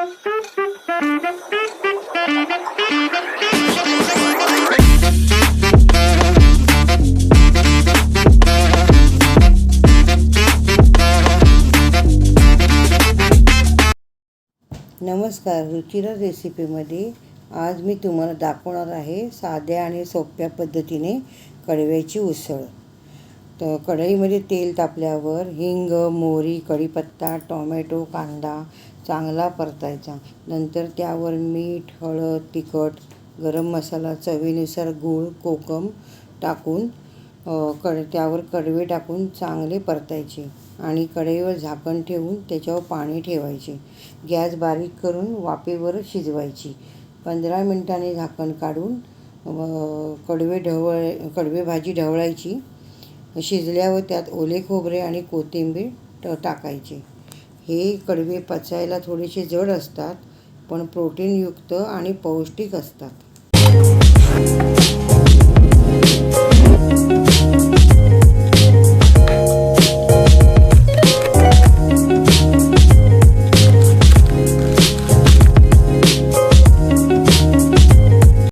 नमस्कार रुचिरा रेसिपीमध्ये आज मी तुम्हाला दाखवणार आहे साध्या आणि सोप्या पद्धतीने कडव्याची उसळ. तर कढईमध्ये तेल तापल्यावर हिंग मोहरी कढीपत्ता टोमॅटो कांदा चांगला परतायचा. नंतर त्यावर मीठ हळद तिखट गरम मसाला चवीनुसार गूळ कोकम टाकून कड त्यावर कडवे टाकून चांगले परतायचे आणि कढईवर झाकण ठेवून त्याच्यावर पाणी ठेवायचे. गॅस बारीक करून वाफेवर शिजवायची. पंधरा मिनिटांनी झाकण काढून कडवे ढवळ कडवे भाजी ढवळायची. शिजल्यावर त्यात ओले खोबरे आणि कोथिंबीर ट टाकायचे. हे कडवे पचायला थोडेसे जड असतात पण प्रोटीनयुक्त आणि पौष्टिक असतात.